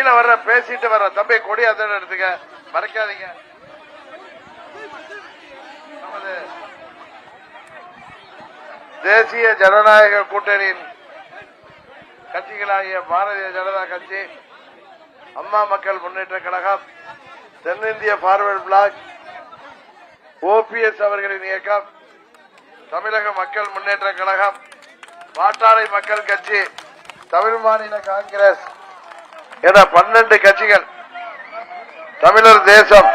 பேசிட்டு வர தம்பி கொடி அதோட எடுத்துக்க. மறைக்காதீங்க. நமது தேசிய ஜனநாயக கூட்டணியின் கட்சிகளாகிய பாரதிய ஜனதா கட்சி அம்மா மக்கள் முன்னேற்ற கழகம் தென்னிந்திய பார்வர்டு பிளாக் ஓபிஎஸ் அவர்களின் இயக்கம் தமிழக மக்கள் முன்னேற்ற கழகம் பாட்டாளி மக்கள் கட்சி தமிழ் மாநில காங்கிரஸ் என பன்னெண்டு கட்சிகள் தமிழர் தேசம்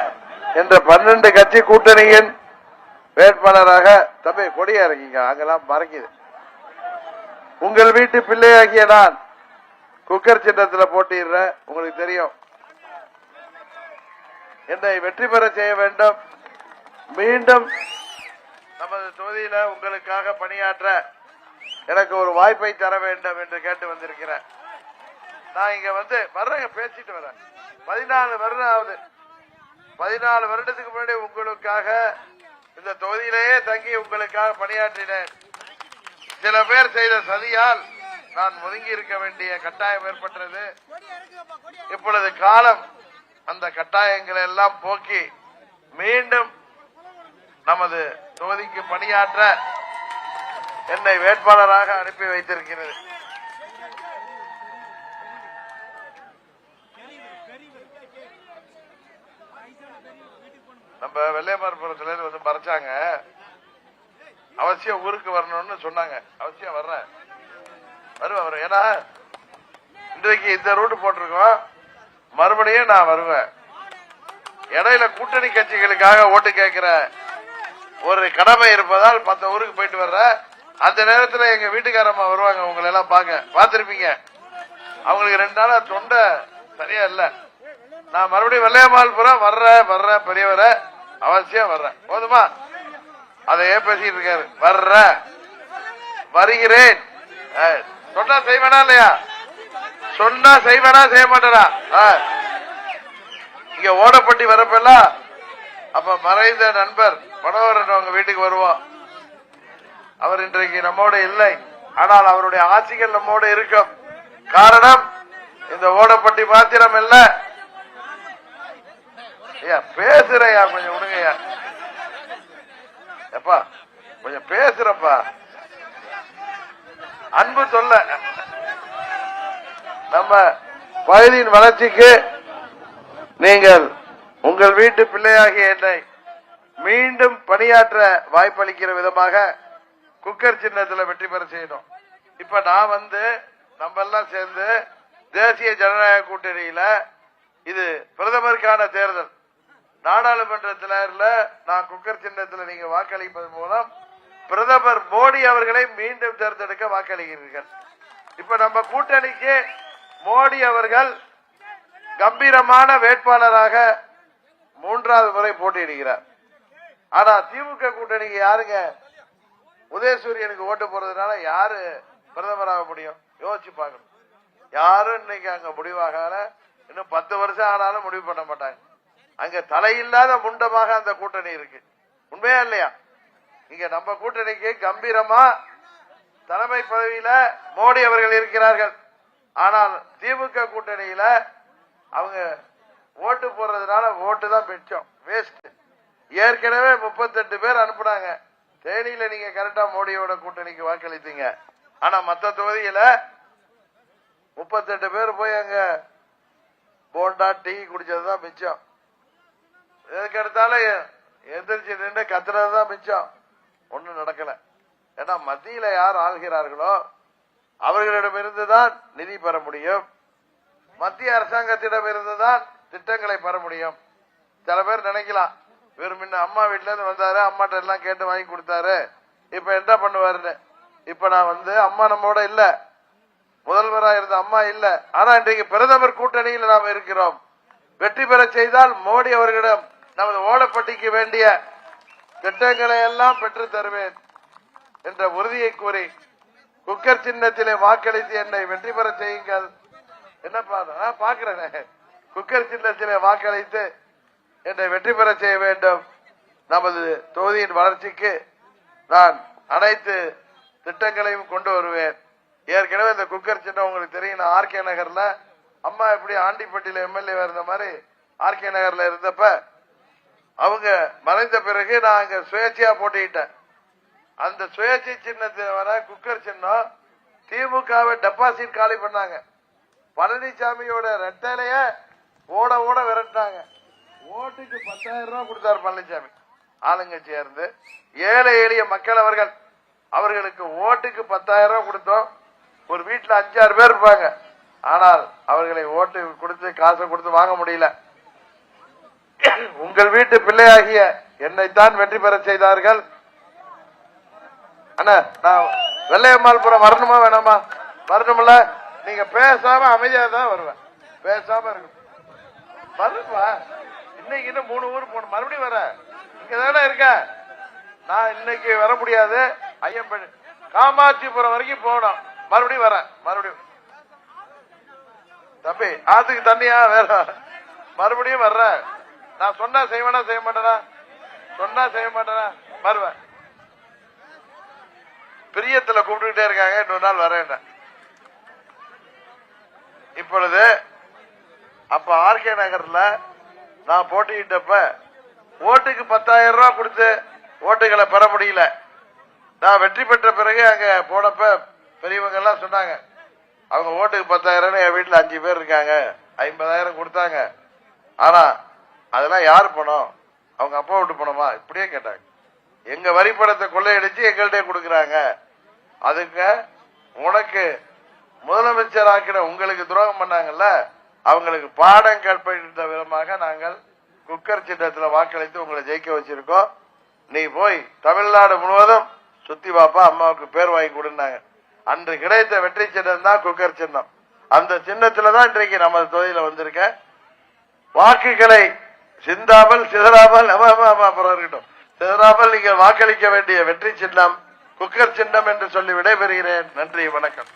என்ற பன்னெண்டு கட்சி கூட்டணியின் வேட்பாளராக தம்பி கொடியா இருக்கீங்க அங்கெல்லாம் மறைக்குது. உங்கள் வீட்டு பிள்ளையாகிய நான் குக்கர் சின்னத்தில் போட்டிடுறேன் உங்களுக்கு தெரியும். என்னை வெற்றி பெற செய்ய வேண்டும். மீண்டும் நமது தொகுதியில உங்களுக்காக பணியாற்ற எனக்கு ஒரு வாய்ப்பை தர வேண்டும் என்று கேட்டு வந்திருக்கிறேன். நான் இங்க வந்து வர்றேங்க பேசிட்டு வரேன். பதினாலு வருடம் ஆகுது. பதினாலு வருடத்துக்கு முன்னாடி உங்களுக்காக இந்த தொகுதியிலேயே தங்கி உங்களுக்காக பணியாற்றினேன். சில பேர் செய்த சதியால் நான் ஒதுங்கி இருக்க வேண்டிய கட்டாயம் ஏற்பட்டது. இப்பொழுது காலம் அந்த கட்டாயங்களை எல்லாம் போக்கி மீண்டும் நமது தொகுதிக்கு பணியாற்ற என்னை வேட்பாளராக அனுப்பி வைத்திருக்கிறது. நம்ம வெள்ளையமார்புரத்துல சிலையில வந்து மறைச்சாங்க. அவசியம் ஊருக்கு வரணும்னு சொன்னாங்க. அவசியம் வர்றேன் வருவேன் வருவேன் ஏன்னா இன்றைக்கு இந்த ரூட் போட்டிருக்கோம். மறுபடியும் நான் வருவேன். இடையில கூட்டணி கட்சிகளுக்காக ஓட்டு கேட்கிற ஒரு கடமை இருப்பதால் பத்து ஊருக்கு போயிட்டு வர்றேன் அந்த நேரத்தில் எங்க வீட்டுக்காரம்மா வருவாங்க. உங்களை எல்லாம் பார்க்க பார்த்திருப்பீங்க. அவங்களுக்கு ரெண்டு நாளா தொண்டை சரியா இல்லை. நான் மறுபடியும் வெள்ளையம்மாள்புரம் வர்றேன் வர்றேன் பெரியவரை. அவசியம் வர்றேன் போதுமா? அதையே பேசிட்டு இருக்காரு. வர்ற. வருகிறேன். சொன்னா செய்வேனா இல்லையா? சொன்னா செய்வேனா செய்ய மாட்டேனா? இங்க ஓடப்பட்டி வரப்பெல்லாம் அப்ப மறைந்த நண்பர் மனோகரன் அவங்க வீட்டுக்கு வருவோம் அவர் இன்றைக்கு நம்மோட இல்லை. ஆனால் அவருடைய ஆட்சிகள் நம்மோட இருக்கும். காரணம் இந்த ஓடப்பட்டி மாத்திரம் இல்லை ஐயா பேசுறையா கொஞ்சம் விடுங்கய்யா. எப்பா கொஞ்சம் பேசுறப்பா. அன்பு சொல்ல நம்ம பகுதியின் வளர்ச்சிக்கு நீங்கள் உங்கள் வீட்டு பிள்ளையாகிய என்னை மீண்டும் பணியாற்ற வாய்ப்பளிக்கிற விதமாக குக்கர் சின்னத்தில் வெற்றி பெற செய்யணும் இப்ப நான் வந்து நம்ம எல்லாம் சேர்ந்து தேசிய ஜனநாயக கூட்டணியில இது பிரதமருக்கான தேர்தல். நாடாளுமன்றத்தில் இல்ல நான் குக்கர் சின்னத்தில் நீங்க வாக்களிப்பதன் மூலம் பிரதமர் மோடி அவர்களை மீண்டும் தேர்ந்தெடுக்க வாக்களிக்கிறீர்கள். இப்ப நம்ம கூட்டணிக்கு மோடி அவர்கள் கம்பீரமான வேட்பாளராக மூன்றாவது முறை போட்டியிடுகிறார். ஆனா திமுக கூட்டணிக்கு யாருங்க? உதயசூரியனுக்கு ஓட்டு போறதுனால யாரு பிரதமராக முடியும்? யோசிச்சு பார்க்கணும். யாரும் இன்னைக்கு அங்க முடிவாகல. இன்னும் பத்து வருஷம் ஆனாலும் முடிவு பண்ண மாட்டாங்க. அங்க தலையில்லாத முண்டமாக அந்த கூட்டணி இருக்கு. உண்மையா இல்லையா? இங்க நம்ம கூட்டணிக்கு கம்பீரமா தலைமை பதவியில மோடி அவர்கள் இருக்கிறார்கள். ஆனால் திமுக கூட்டணியில அவங்க ஓட்டு போடுறதுனால ஓட்டு தான் மிச்சம் வேஸ்ட் ஏற்கனவே முப்பத்தெட்டு பேர் அனுப்புனாங்க. தேனியில நீங்க கரெக்டா மோடியோட கூட்டணிக்கு வாக்களித்தீங்க. ஆனா மத்த தொகுதியில முப்பத்தெட்டு பேர் போய் அங்க போண்டா டீ குடிச்சதுதான் மிச்சம். எதுக்கு எடுத்தாலும் எந்திரிச்சு நின்று கத்துறது தான் மிச்சம். ஒண்ணும் நடக்கல. ஏன்னா மத்தியில யார் ஆள்கிறார்களோ அவர்களிடமிருந்து தான் நிதி பெற முடியும். மத்திய அரசாங்கத்திடம் இருந்துதான் திட்டங்களை பெற முடியும். சில பேர் நினைக்கலாம் இவர் முன்ன அம்மா வீட்டுல இருந்து வந்தாரு அம்மாட்ட எல்லாம் கேட்டு வாங்கி கொடுத்தாரு. இப்ப என்ன பண்ணுவாருன்னு? இப்ப நான் வந்து அம்மா நம்மோட இல்ல. முதல்வரா இருந்த அம்மா இல்ல. ஆனா இன்றைக்கு பிரதமர் கூட்டணியில் நாம் இருக்கிறோம். வெற்றி பெற செய்தால் மோடி அவர்களிடம் நமது ஓடப்பட்டிக்கு வேண்டிய திட்டங்களை எல்லாம் பெற்று தருவேன் என்ற உறுதியை கூறி குக்கர் சின்னத்திலே வாக்களித்து என்னை வெற்றி பெற செய்யுங்கள். என்னப்பா நான் பாக்குறேனே குக்கர் சின்னத்திலே வாக்களித்து என்னை வெற்றி பெற செய்ய வேண்டும். நமது தொகுதியின் வளர்ச்சிக்கு நான் அனைத்து திட்டங்களையும் கொண்டு வருவேன். ஏற்கனவே இந்த குக்கர் சின்னம் உங்களுக்கு தெரியும். நான் ஆர்கே நகர்ல அம்மா எப்படி ஆண்டிப்பட்டியில எம்எல்ஏ இருந்த மாதிரி ஆர்கே நகர்ல இருந்தப்ப அவங்க மறைந்த பிறகு நான் அங்க சுயேட்சையா போட்டுக்கிட்டேன். அந்த சுயேட்சை சின்னத்தில் வர குக்கர் சின்னம் திமுகவை டெபாசிட் காலி பண்ணாங்க. பழனிசாமியோட ரெட்டலைய ஓட ஓட விரட்டினாங்க. ஓட்டுக்கு பத்தாயிரம் ரூபாய் கொடுத்தாரு பழனிசாமி ஆளுங்க சேர்ந்து ஏழை எளிய மக்கள் அவர்கள் அவர்களுக்கு ஓட்டுக்கு பத்தாயிரம் ரூபாய் கொடுத்தோம். ஒரு வீட்டுல அஞ்சாறு பேர் இருப்பாங்க. ஆனால் அவர்களை ஓட்டு கொடுத்து காசை கொடுத்து வாங்க முடியல. உங்கள் வீட்டு பிள்ளையாகிய என்னைத்தான் வெற்றி பெற செய்தார்கள். அண்ணா நான் வெள்ளையம்மாள்புரம் வரணுமா வேணாமா? வரணும்ல. நீங்க பேசாம அமைதியா தான் வருவேன். பேசாம இருக்கும் வருவா இன்னைக்கு இன்னும் மூணு ஊர் போகணும். மறுபடியும் வர. இங்க தானே இருக்க. நான் இன்னைக்கு வர முடியாது. ஐயம்பேடு. காமாட்சிபுரம் வரைக்கும் போகணும். மறுபடியும் வரேன். மறுபடியும். தம்பி ஆத்துக்கு தண்ணியா? வேற மறுபடியும் வர்றேன். நான் சொன்னா செய்வேனா செய்ய மாட்டேனா? சொன்னா செய்ய மாட்டேனா? வருவேன். பிரியத்துல கூப்பிட்டுக்கிட்டே இருக்காங்க இன்னொரு நாள் வரேன் இப்பொழுது அப்ப ஆர்கே நகர்ல நான் போட்டியிட்டப்ப ஓட்டுக்கு பத்தாயிரம் ரூபாய் கொடுத்து ஓட்டுகளை பெற முடியல. நான் வெற்றி பெற்ற பிறகு அங்க போனப்ப பெரியவங்க எல்லாம் சொன்னாங்க அவங்க ஓட்டுக்கு பத்தாயிரம் என் வீட்டுல அஞ்சு பேர் இருக்காங்க ஐம்பதாயிரம் கொடுத்தாங்க. ஆனா அதெல்லாம் யார் பணம்? அவங்க அப்பா விட்டு பணமா? இப்படியே கேட்டாங்க. எங்க வரி பணத்தை கொள்ளையடிச்சு எங்கள்கிட்ட கொடுக்கறாங்க. அதுக்கு உனக்கு முதலமைச்சர் ஆக்கின உங்களுக்கு துரோகம் பண்ணாங்கல்ல அவங்களுக்கு பாடம் கற்பித்த விதமாக நாங்கள் குக்கர் சின்னத்துல வாக்களித்து உங்களை ஜெயிக்க வச்சிருக்கோம். நீ போய் தமிழ்நாடு முழுவதும் சுத்தி பாப்பா அம்மாவுக்கு பேர் வாங்கி கொடுனாங்க அன்று கிடைத்த வெற்றி சின்னம் தான் குக்கர் சின்னம். அந்த சின்னத்துல தான் இன்றைக்கு நமது தொகுதியில வந்திருக்க வாக்குகளை சிந்தாமல் சிதறாமல் அப்புறம் இருக்கட்டும். சிதறாமல் நீங்கள் வாக்களிக்க வேண்டிய வெற்றி சின்னம் குக்கர் சின்னம் என்று சொல்லி விடைபெறுகிறேன். நன்றி வணக்கம்.